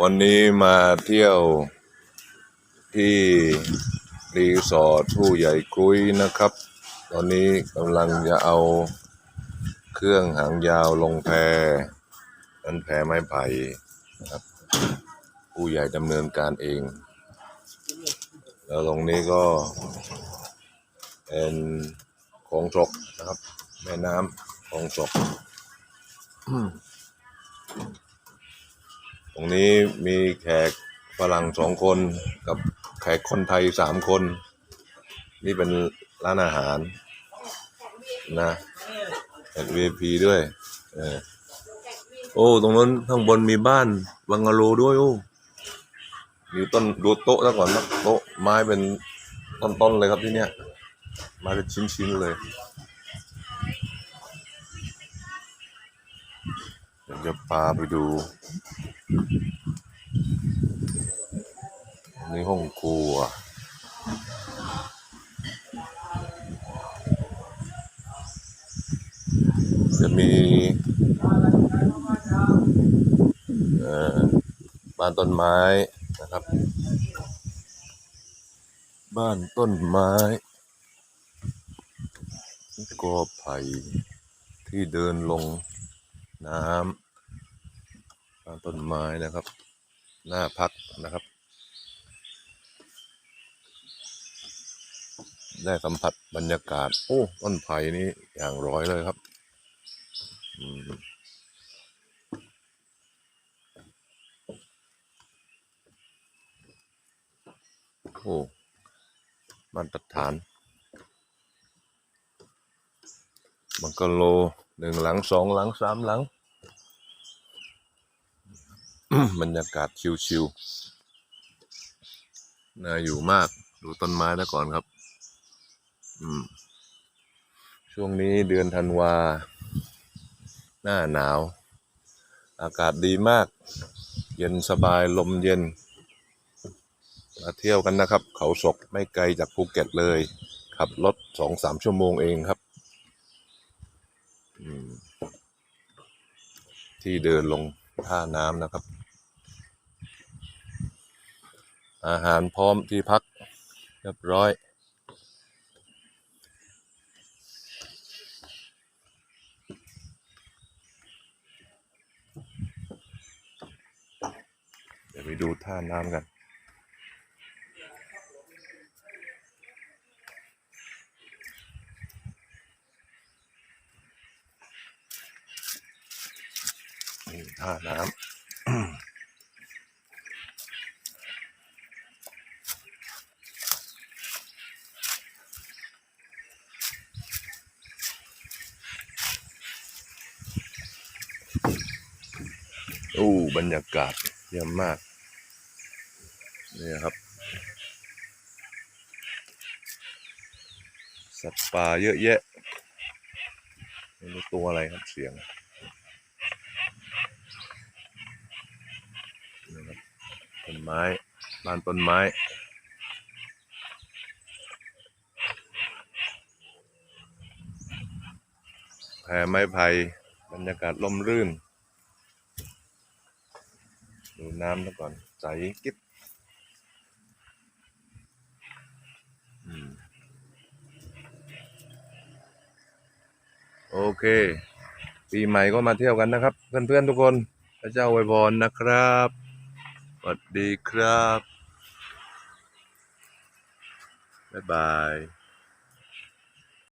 วันนี้มาเที่ยวที่รีสอร์ทผู้ใหญ่กรุยนะครับ ตอนนี้กำลังจะเอาเครื่องหางยาวลงแพนั้นแพไม้ไผ่นะครับ ผู้ใหญ่ดำเนินการเอง แล้วตรงนี้ก็เป็นของศกนะครับ แม่น้ำของศก รงนี้มีแขกฝรั่งสองคนกับแขกคนไทยสามคน นี่เป็นร้านอาหารนะแขก VIP ด้วยเออโอ้ ตรงนั้นข้างบนมีบ้านบังกะโลด้วยโอ้มีต้นดูโต๊ะซะก่อนนะโต๊ะไม้เป็นต้นๆเลยครับที่เนี้ยไม้เป็นชิ้นๆเลยเดี๋ยวจะพาไปดู นี่ห้องครัวจะมีเอ่อบ้านต้นไม้นะครับ บ้านต้นไม้กอไผ่ที่เดินลงน้ำ ต้นไม้นะครับ หน้าพักนะครับ ได้สัมผัสบรรยากาศ โอ้ต้นไผ่นี่อย่างร้อยเลยครับอโอ้มาตรฐานบังกะโลหนึ่งหลังสองหลังสามหลัง บรรยากาศชิวๆน่าอยู่มากดูต้นไม้แล้วก่อนครับ อืม ช่วงนี้เดือนธันวา หน้าหนาว อากาศดีมาก เย็นสบายลมเย็น มาเที่ยวกันนะครับ เขาศกไม่ไกลจากภูเก็ตเลย ขับรถสองสามชั่วโมงเองครับอืมที่เดินลงท่าน้ำนะครับ อาหารพร้อมที่พักเรียบร้อย เดี๋ยวไปดูท่าน้ำกันนี่ท่าน้ำ อ้บรรยากาศเยี่ยมมากนี่ครับ สัตว์ป่าเยอะแยะไม่รู้ตัวอะไรครับเสียงนี่ครับต้นไม้บ้านต้นไม้แผ่ไม้ไผ่บรรยากาศล่มรื่น ดูน้ำแล้วก่อน ใสกิ๊บอืมโอเค ปีใหม่ก็มาเที่ยวกันนะครับ เพื่อนๆทุกคนพระเจ้าอวยพรนะครับสวัสดีครับ บ๊ายบาย